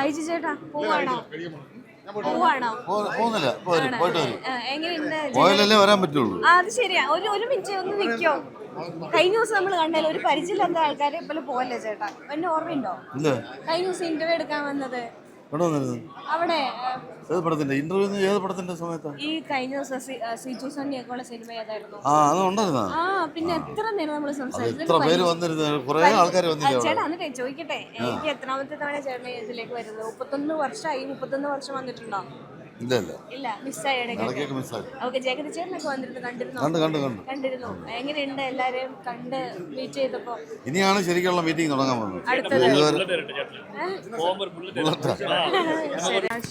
ബൈജു ചേട്ടാ പോവാണോ? പോവാണോ? പോകുന്നില്ല. പോയിട്ട് വരും. ആ, എങ്ങനെയുണ്ട് പോയാലല്ലേ വരാൻ പറ്റുള്ളൂ. ആ, അത് ശരിയാ. ഒരു ഒരു മിനിറ്റ് ഒന്ന് നിൽക്കോ. കഴിഞ്ഞ ദിവസം നമ്മൾ കണ്ടാൽ ഒരു പരിചയമില്ലാത്ത ആൾക്കാരെ പോലെ പോവല്ലേ ചേട്ടാ? എന്നെ ഓർമ്മയുണ്ടോ? ഇല്ല? കഴിഞ്ഞ ദിവസം ഇന്റർവ്യൂ എടുക്കാൻ വന്നത്. ഇവിടെ അവിടെ ഏത് പടത്തിന്റെ? ഇന്റർവ്യൂ ഏത് പടത്തിന്റെ സമയത്താണ് ഈ കഴിഞ്ഞ ദിവസം സിജു സണ്ണിയൊക്കെ ഉള്ള സിനിമ ഏതായിരുന്നു? ആ അത് ഉണ്ടായിരുന്നാ ആ പിന്നെ എത്ര നേരം നമ്മൾ സംസാരിച്ചു? എത്ര പേര് വന്നിരുന്നു? കുറെ ആൾക്കാർ അവിടെ. ചേട്ടാ എന്നിട്ട് ചോദിക്കട്ടെ. എനിക്ക് എത്രാമത്തെ തവണ ചേട്ടൻ ഇതിലേക്ക് വരുന്നത്? മുപ്പത്തൊന്ന് വർഷമായി മുപ്പത്തൊന്ന് വർഷം വന്നിട്ടുണ്ടോ? ഇല്ല ഇല്ല. ഇല്ല മിസ്സായി ഇടയ്ക്കൊക്കെ മിസ്സായി ഓക്കെ വന്നിരുന്നു കണ്ടിരുന്നോ? കണ്ട് കണ്ട് കണ്ട്. കണ്ടിരുന്നു. എങ്ങനെയുണ്ട് എല്ലാരെയും കണ്ട് മീറ്റ് ചെയ്തപ്പോ? ഇനിയാണ് ശരിക്കുള്ള മീറ്റിംഗ് തുടങ്ങാൻ പോകുന്നത്. അടുത്തത്.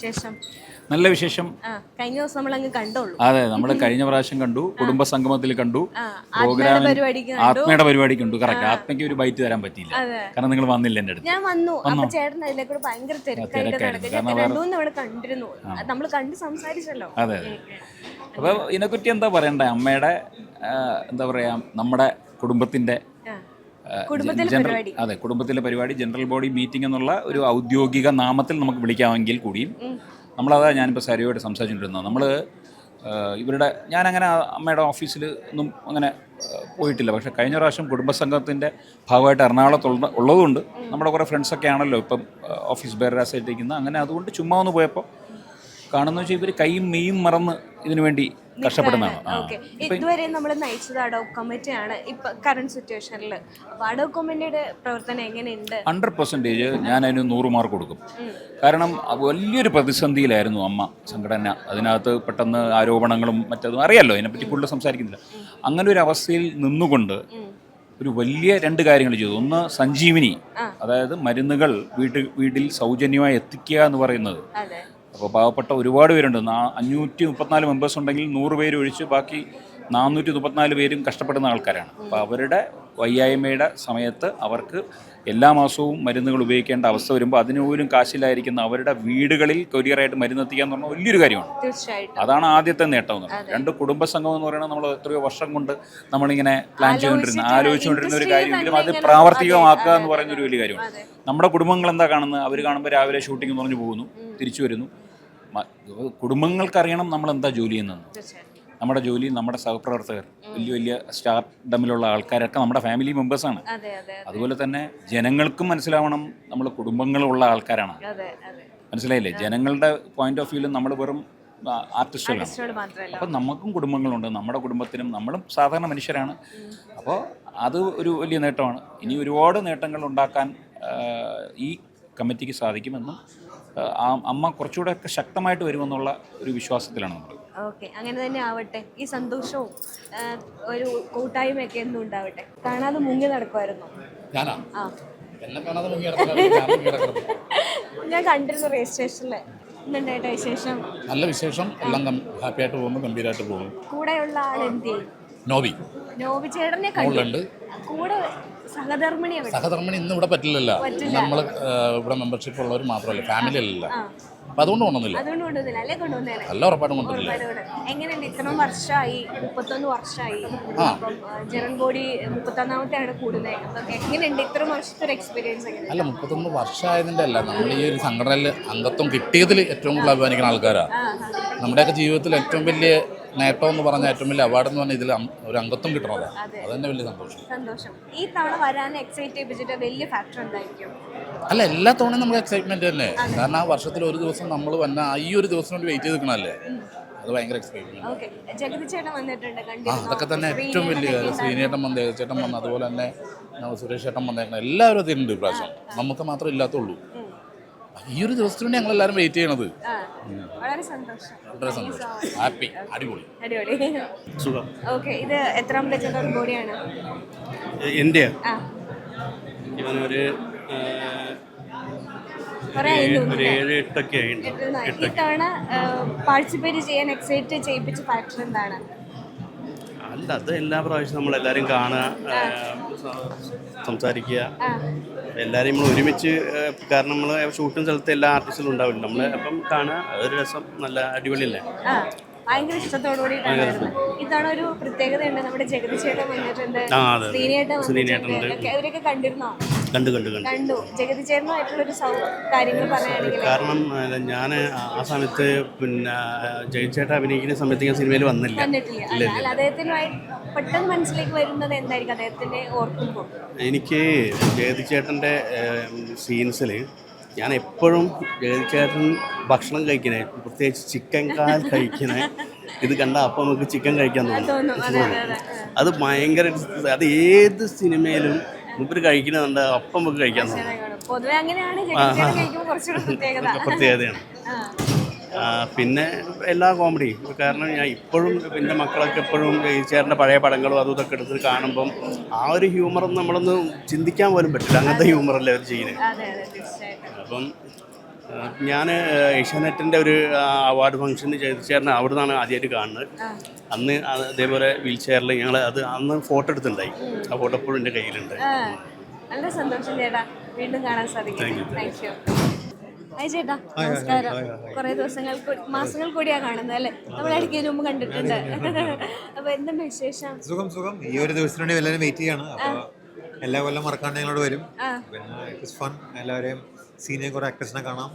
ശേഷം നല്ല വിശേഷം. കഴിഞ്ഞ ദിവസം നമ്മൾ അങ്ങ് കണ്ടോളൂ അതെ നമ്മൾ കഴിഞ്ഞ പ്രാവശ്യം കണ്ടു കുടുംബ സംഗമത്തിൽ കണ്ടു പ്രോഗ്രാം ആത്മയുടെ പരിപാടിക്ക് കണ്ടു. ആത്മയുടെ പരിപാടിക്ക് കണ്ടു. കറക്റ്റ് ആത്മയ്ക്ക് ഒരു ബൈറ്റ് തരാൻ പറ്റിയില്ല. കാരണം നിങ്ങൾ വന്നില്ല എന്റെ അടുത്ത്. ഞാൻ വന്നു. ചേട്ടൻ അതിലേക്കൂടെ ഭയങ്കര തിരക്കായിട്ട് തിരക്കായിരുന്നു. നടക്കും. രണ്ടു മൂന്ന് കണ്ടിരുന്നു. നമ്മൾ കണ്ട് സംസാരിച്ചല്ലോ. അതെ അതെ. അപ്പോൾ ഇതിനെപ്പറ്റി എന്താ പറയണ്ടേ? അമ്മയുടെ എന്താ പറയാ നമ്മുടെ കുടുംബത്തിന്റെ. അതെ കുടുംബത്തിലെ പരിപാടി ജനറൽ ബോഡി മീറ്റിംഗ് എന്നുള്ള ഒരു ഔദ്യോഗിക നാമത്തിൽ നമുക്ക് വിളിക്കാമെങ്കിൽ കൂടിയും നമ്മളതാ ഞാനിപ്പോൾ സരിയോട് സംസാരിച്ചുകൊണ്ടിരുന്നത്. നമ്മൾ ഇവരുടെ ഞാനങ്ങനെ അമ്മയുടെ ഓഫീസിൽ ഒന്നും അങ്ങനെ പോയിട്ടില്ല. പക്ഷേ കഴിഞ്ഞ പ്രാവശ്യം കുടുംബസംഘത്തിന്റെ ഭാഗമായിട്ട് എറണാകുളത്ത് ഉള്ള- ഉള്ളതുകൊണ്ട് നമ്മുടെ കുറേ ഫ്രണ്ട്സൊക്കെ ആണല്ലോ ഇപ്പം ഓഫീസ് ബേറാസായിട്ടിരിക്കുന്ന അങ്ങനെ അതുകൊണ്ട് ചുമ്മാ ഒന്ന് പോയപ്പോൾ കാണുന്ന വെച്ചാൽ ഇവർ കൈയും മെയ്യും മറന്ന് ഇതിനു വേണ്ടി കഷ്ടപ്പെടുന്നതാണ്. ഇതുവരെ നമ്മൾ നയിച്ചത് അഡോക് കമ്മിറ്റിയാണ് ഇപ്പൊ കറണ്ട് സിറ്റുവേഷനിൽ അഡോക് കമ്മിറ്റിയുടെ പ്രവർത്തനം എങ്ങനെയുണ്ട്? ഹൺഡ്രഡ് പെർസെന്റേജ് ഞാൻ അതിന് നൂറ് മാർക്ക് കൊടുക്കും. കാരണം വലിയൊരു പ്രതിസന്ധിയിലായിരുന്നു അമ്മ സംഘടന. അതിനകത്ത് പെട്ടെന്ന് ആരോപണങ്ങളും മറ്റതും അറിയാലോ? അതിനെപ്പറ്റി കൂടുതൽ സംസാരിക്കുന്നില്ല. അങ്ങനെ ഒരു അവസ്ഥയിൽ നിന്നുകൊണ്ട് ഒരു വലിയ രണ്ട് കാര്യങ്ങൾ ചെയ്തു. ഒന്ന് സഞ്ജീവിനി. അതായത് മരുന്നുകൾ വീട്ടിൽ വീട്ടിൽ സൗജന്യമായി എത്തിക്കുക എന്ന് പറയുന്നത്. അപ്പോൾ പാവപ്പെട്ട ഒരുപാട് പേരുണ്ട്. നാ- അഞ്ഞൂറ്റി മുപ്പത്തിനാല് മെമ്പേഴ്സ് ഉണ്ടെങ്കിൽ നൂറ് പേര് ഒഴിച്ച് ബാക്കി നാനൂറ്റി മുപ്പത്തിനാല് പേരും കഷ്ടപ്പെടുന്ന ആൾക്കാരാണ്. അപ്പോൾ അവരുടെ വയ്യായ്മയുടെ സമയത്ത് അവർക്ക് എല്ലാ മാസവും മരുന്നുകൾ ഉപയോഗിക്കേണ്ട അവസ്ഥ വരുമ്പോൾ അതിന് പോലും കാശിലായിരിക്കുന്ന അവരുടെ വീടുകളിൽ കൊരിയറായിട്ട് മരുന്ന് എത്തിക്കുക എന്ന് പറഞ്ഞാൽ വലിയൊരു കാര്യമാണ്. അതാണ് ആദ്യത്തെ നേട്ടം എന്ന് പറയുന്നത്. രണ്ട് കുടുംബസംഘം എന്ന് പറയുന്നത് നമ്മൾ എത്രയോ വർഷം കൊണ്ട് നമ്മളിങ്ങനെ പ്ലാൻ ചെയ്തുകൊണ്ടിരുന്ന ആലോചിച്ചുകൊണ്ടിരുന്ന ഒരു കാര്യമെങ്കിലും അത് പ്രാവർത്തികമാക്കുക എന്ന് പറയുന്ന ഒരു വലിയ കാര്യമാണ്. നമ്മുടെ കുടുംബങ്ങൾ എന്താ കാണുന്നത്? അവർ കാണുമ്പോൾ രാവിലെ ഷൂട്ടിംഗ് എന്ന് പറഞ്ഞു പോകുന്നു. തിരിച്ചു വരുന്നു. കുടുംബങ്ങൾക്കറിയണം നമ്മൾ എന്താ ജോലി ചെയ്യുന്നത് നമ്മുടെ ജോലി നമ്മുടെ സഹപ്രവർത്തകർ വലിയ വലിയ സ്റ്റാർ ഡമ്മിലുള്ള ആൾക്കാരൊക്കെ നമ്മുടെ ഫാമിലി മെമ്പേഴ്സാണ് അതെ അതെ അതുപോലെ തന്നെ ജനങ്ങൾക്കും മനസ്സിലാവണം നമ്മൾ കുടുംബങ്ങളുള്ള ആൾക്കാരാണ്. മനസ്സിലായില്ലേ? ജനങ്ങളുടെ പോയിന്റ് ഓഫ് വ്യൂവിൽ നമ്മൾ വെറും ആർട്ടിസ്റ്റുകളാണ് അപ്പം നമുക്കും കുടുംബങ്ങളുണ്ട്. നമ്മുടെ കുടുംബത്തിനും നമ്മളും സാധാരണ മനുഷ്യരാണ്. അപ്പോൾ അത് ഒരു വലിയ നേട്ടമാണ്. ഇനി ഒരുപാട് നേട്ടങ്ങൾ ഉണ്ടാക്കാൻ ഈ കമ്മിറ്റിക്ക് സാധിക്കുമെന്നും ആ, അമ്മ കുറച്ചുകൂടെ ഒക്കെ ശക്തമായിട്ട് വരുമെന്നുള്ള ഒരു വിശ്വാസത്തിലാണ് നമ്മൾ. ഓക്കെ അങ്ങനെ തന്നെ ആവട്ടെ. ഈ സന്തോഷവും ഒരു കൂട്ടായ്മയൊക്കെ എന്നും ഉണ്ടാവട്ടെ. കാണാതെ മുങ്ങി നടക്കുമായിരുന്നു ഞാനാ? ആ. കാണാതെ മുങ്ങി ഞാൻ കണ്ടിരുന്നു ഇന്നുണ്ടായിട്ട വിശേഷം? നല്ല വിശേഷം. എല്ലാം ഹാപ്പി ആയിട്ട് പോകുന്നു ഗംഭീരമായിട്ട് പോകുന്നു. കൂടെയുള്ള ആൾ എന്ത് നോബി. നോബി ചേട്ടനെ കണ്ടു. കൂടെ സഹധർമ്മിണി ഇന്ന് ഇവിടെ പറ്റില്ലല്ലോ. നമ്മൾ ഇവിടെ മെമ്പർഷിപ്പ് ഉള്ളവർ മാത്രമല്ല ഫാമിലി അല്ലല്ലോ അപ്പൊ അതുകൊണ്ട് കൊണ്ടുവന്നില്ല. അല്ല ഉറപ്പായിട്ടും കൊണ്ടുവരില്ല ഒരുപാട് എങ്ങനെയുണ്ട്? ഇത്രയും വർഷമായി മുപ്പത്തൊന്ന് വർഷമായി അപ്പം ജനറൽ ബോഡി കൂടുന്നത് എങ്ങനെയുണ്ട്? വർഷത്തെ ഒരു എക്സ്പീരിയൻസ് അല്ല മുപ്പത്തൊന്ന് വർഷമായതിന്റെ അല്ല. നമ്മൾ ഈ ഒരു സംഘടനയിൽ അംഗത്വം കിട്ടിയതിൽ ഏറ്റവും കൂടുതൽ അഭിമാനിക്കുന്ന ആൾക്കാരാണ് നമ്മുടെയൊക്കെ ജീവിതത്തിൽ ഏറ്റവും വലിയ നേട്ടം എന്ന് പറഞ്ഞ ഏറ്റവും വലിയ അവാർഡ് എന്ന് പറഞ്ഞാൽ ഇതിൽ ഒരു അംഗത്വം കിട്ടണതാണ് അത്. തന്നെ വലിയ സന്തോഷം. സന്തോഷം. ഈ തവണ വരാൻ എക്സൈറ്റ് ചെയ്യിപ്പിച്ചിട്ട് വലിയ ഫാക്ടർ എന്തായിരിക്കും? അല്ല എല്ലാ തവണയും നമുക്ക് എക്സൈറ്റ്മെന്റ് തന്നെ. കാരണം ആ വർഷത്തിൽ ഒരു ദിവസം നമ്മൾ വന്ന ഈ ഒരു ദിവസം വേണ്ടി വെയിറ്റ് ചെയ്ത് നിൽക്കണല്ലേ അത് ഭയങ്കര ആ കണ്ടിരുന്നോ? അതൊക്കെ തന്നെ ഏറ്റവും വലിയ കാര്യം. ശ്രീനേട്ടൻ വന്ന് ചേട്ടൻ വന്ന് അതുപോലെ തന്നെ സുരേഷ് ചേട്ടൻ വന്നേക്കണം എല്ലാവരും അതിനുണ്ട് ഇപ്രാവശ്യം നമുക്ക് മാത്രമേ ഇല്ലാത്തുള്ളൂ ഈ ഒരു ദിവസത്തിന് വേണ്ടി ഞങ്ങൾ എല്ലാവരും വെയിറ്റ് ചെയ്യണത് വളരെ സന്തോഷം. വളരെ സന്തോഷം. ഹാപ്പി. അടിപൊളി. അടിപൊളി. സുഖം. ഓക്കെ ഇത് എത്രാമത്തെ ജനറൽ ബോഡിയാണ് എന്റെ ആ. ഞാനൊരു ഒരു ഏഴ് എട്ടൊക്കെ പാർട്ടിസിപ്പേറ്റ് ചെയ്യാൻ എക്സൈറ്റ് ചെയ്യിപ്പിച്ച ഫാക്ടർ എന്താണ്? അല്ല അത് എല്ലാ പ്രാവശ്യം നമ്മൾ എല്ലാവരും കാണുക സംസാരിക്കുക. എല്ലാവരും നമ്മൾ ഒരുമിച്ച് കാരണം നമ്മൾ ഷൂട്ടിംഗ് സ്ഥലത്ത് എല്ലാ ആർട്ടിസ്റ്റുകളും ഉണ്ടാവില്ല? നമ്മൾ അപ്പം കാണുക അതൊരു രസം നല്ല അടിപൊളിയല്ലേ? ഭയങ്കര ഇഷ്ടത്തോടു കൂടിയിട്ടാണ് ഇതാണ് ഒരു പ്രത്യേകതയുണ്ട്. നമ്മുടെ ജഗതി ചേട്ടൻ വന്നിട്ടുണ്ട്. ശ്രീനേട്ടൻ വന്നിട്ടുണ്ട് അവരൊക്കെ കണ്ടിരുന്നോ? കണ്ടു കണ്ടു കണ്ടു. കണ്ടു. ജഗതി ചേട്ടനുമായിട്ടുള്ളൊരു കാര്യങ്ങൾ പറയുകയാണെങ്കിൽ കാരണം ഞാൻ ആ സമയത്ത് പിന്നെ ജയിച്ചേട്ട അഭിനയിക്കുന്ന സമയത്ത് ഞാൻ സിനിമയിൽ വന്നില്ല. വന്നിട്ടില്ല. അദ്ദേഹത്തിനുമായി പെട്ടെന്ന് മനസ്സിലേക്ക് വരുന്നത് എന്തായിരിക്കും? അദ്ദേഹത്തിന്റെ ഓർക്കുമ്പോൾ. എനിക്ക് ജയതിച്ചേട്ടന്റെ സീൻസിൽ ഞാൻ എപ്പോഴും ജയതിച്ചേട്ടൻ ഭക്ഷണം കഴിക്കണേ പ്രത്യേകിച്ച് ചിക്കൻ കാൽ കഴിക്കണേ. ഇത് കണ്ട അപ്പം നമുക്ക് ചിക്കൻ കഴിക്കാൻ തോന്നുന്നു അതെ ഭയങ്കര അത് ഏത് സിനിമയിലും മുമ്പിൽ കഴിക്കുന്നുണ്ട് അപ്പം നമുക്ക് കഴിക്കാൻ തോന്നും. അങ്ങനെയാണ് കഴിക്കുമ്പോൾ കുറച്ചുകൂടെ പ്രത്യേകത. പ്രത്യേകതയാണ്. പിന്നെ എല്ലാ കോമഡിയും കാരണം ഞാൻ ഇപ്പോഴും എന്റെ മക്കളൊക്കെ എപ്പോഴും ചേട്ടന്റെ പഴയ പടങ്ങളും അതും ഇതൊക്കെ എടുത്ത് കാണുമ്പം ആ ഒരു ഹ്യൂമറും നമ്മളൊന്ന് ചിന്തിക്കാൻ പോലും പറ്റില്ല. അങ്ങനത്തെ ഹ്യൂമറല്ലേ അവർ ചെയ്യുന്നത് അപ്പം ഞാൻ ഏഷ്യാനെറ്റിന്റെ ഒരു അവാർഡ് ഫംഗ്ഷന് ചേർന്ന് അവിടെ നിന്നാണ് ആദ്യമായിട്ട് കാണുന്നത്. അന്ന് അതേപോലെ വീൽ ചെയറിൽ ഞങ്ങൾ അത് അന്ന് ഫോട്ടോ എടുത്തിട്ടുണ്ടായി. ആ ഫോട്ടോ എപ്പോഴും എന്റെ കയ്യിലുണ്ട്. നല്ല സന്തോഷം ചേട്ടാ. വീണ്ടും കാണാൻ സാധിക്കും താങ്ക് യു ഹായ് ചേട്ടാ. നമസ്കാരം. കുറെ ദിവസങ്ങൾ മാസങ്ങൾ കൂടിയാ കാണുന്നത് അല്ലേ? നമ്മൾ ഇടയ്ക്ക് മുമ്പ് കണ്ടിട്ടുണ്ട്. അപ്പൊ എന്തുണ്ട് വിശേഷം? സുഖം സുഖം. ഈ ഒരു ദിവസത്തിന് വേണ്ടി എല്ലാവരും വെയിറ്റ് ചെയ്യാണ്. എല്ലാ കൊല്ലം മറക്കാണ്ട് ഞങ്ങളോട് വരും. പിന്നെ ഫൺ എല്ലാവരെയും സീനിയർ കുറെ ആക്ടേഴ്സിനെ കാണാം.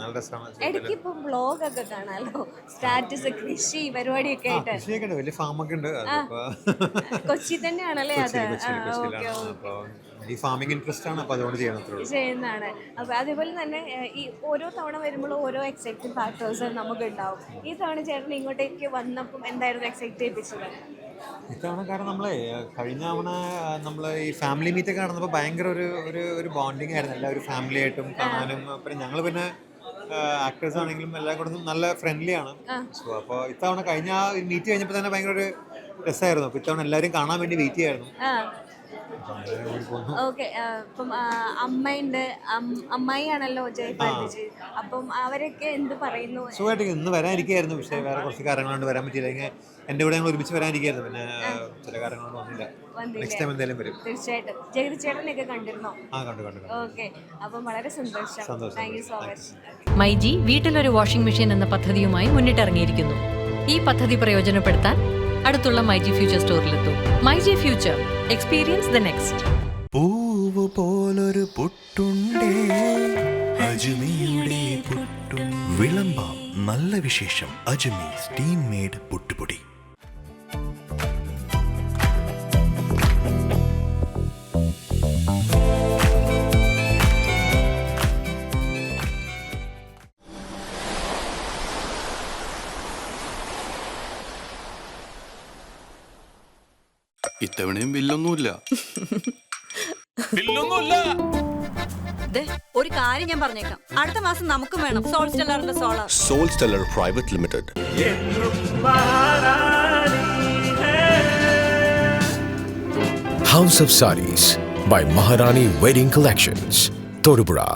നല്ല രസമാണ്. ഇടയ്ക്ക് ഇപ്പൊ ബ്ലോഗ് ഒക്കെ കാണാലോ? സ്റ്റാറ്റസ് കൃഷി പരിപാടിയൊക്കെ ആയിട്ട്. കൃഷിയൊക്കെ ഉണ്ട്. വലിയ ഫാമൊക്കെ ഉണ്ട്. കൊച്ചി തന്നെയാണല്ലേ അത്? ഈ ഫാമിംഗ് ഇൻട്രസ്റ്റ് ആണ് അപ്പോൾ അതുകൊണ്ട് ചെയ്യണം ചെയ്യുന്നതാണ്. അപ്പോൾ അതേപോലെ തന്നെ ഈ ഓരോ തവണ വരുമ്പോഴും ഓരോ എക്സൈറ്റിംഗ് ഫാക്ടേഴ്സ് നമുക്ക് ഉണ്ടാവും ഈ തവണ ചേട്ടൻ ഇങ്ങോട്ടേക്ക് വന്നപ്പം എന്തായിരുന്നു എക്സൈറ്റ് ചെയ്യിപ്പിച്ചത്? ഇത്തവണ കാരണം നമ്മളെ കഴിഞ്ഞ തവണ നമ്മൾ ഈ ഫാമിലി മീറ്റ് ഒക്കെ നടന്നപ്പോൾ ഭയങ്കര ഒരു ഒരു ഒരു ബോണ്ടിങ് ആയിരുന്നു. എല്ലാവരും ഫാമിലി ആയിട്ടും കാണാനും പിന്നെ ഞങ്ങൾ പിന്നെ ആക്ടേഴ്സ് ആണെങ്കിലും എല്ലാം കൂടെ നല്ല ഫ്രണ്ട്ലി ആണ്. സോ അപ്പോൾ ഇത്തവണ കഴിഞ്ഞ മീറ്റ് കഴിഞ്ഞപ്പോൾ തന്നെ ഭയങ്കര ഒരു രസമായിരുന്നു അപ്പോൾ ഇത്തവണ എല്ലാവരും കാണാൻ വേണ്ടി വെയിറ്റ് ചെയ്യായിരുന്നു. ഓക്കെ ഇപ്പം അമ്മയുണ്ട് അമ്മായിയാണല്ലോ ജയ് അപ്പം അവരൊക്കെ എന്ത് പറയുന്നു? സുഖമായിട്ട് ഇന്ന് വരാനിരിക്കായിരുന്നു പക്ഷേ വേറെ കുറച്ച് കാര്യങ്ങളുണ്ട് വരാൻ പറ്റിയില്ല. എന്റെ എന്റെ കൂടെ ഞങ്ങൾ ഒരുമിച്ച് വരാനിരിക്കായിരുന്നു പിന്നെ ചില കാര്യങ്ങളൊന്നും വന്നില്ല. നെക്സ്റ്റ് ടൈം എന്തായാലും വരും. തീർച്ചയായിട്ടും. ജഗതി ചേട്ടനെയൊക്കെ കണ്ടിരുന്നോ? ആ കണ്ടു കണ്ടു ഓക്കെ അപ്പം വളരെ സന്തോഷം. സന്തോഷം, thank you so much myG വീട്ടിലൊരു വാഷിംഗ് മെഷീൻ എന്ന പദ്ധതിയുമായി മുന്നിട്ടിറങ്ങിയിരിക്കുന്നു. ഈ പദ്ധതി പ്രയോജനപ്പെടുത്താൻ അടുത്തുള്ള my G future സ്റ്റോറിലെത്തും. MyG future experience the next പൂവ് പോലൊരു പുട്ടുണ്ടേ. അജ്മിയുടെ നല്ല വിശേഷം. അജ്മി സ്റ്റീം മേഡ് പുട്ടുപൊടി. ഇത്തവണയും ബില്ലൊന്നുമില്ല ഒരു കാര്യം ഞാൻ പറഞ്ഞേക്കാം. അടുത്ത മാസം നമുക്കും വേണം. Sol സ്റ്റെല്ലറിന്റെ solar Sol Stellar private limited House of Saris by Maharani Wedding Collections, Todupura.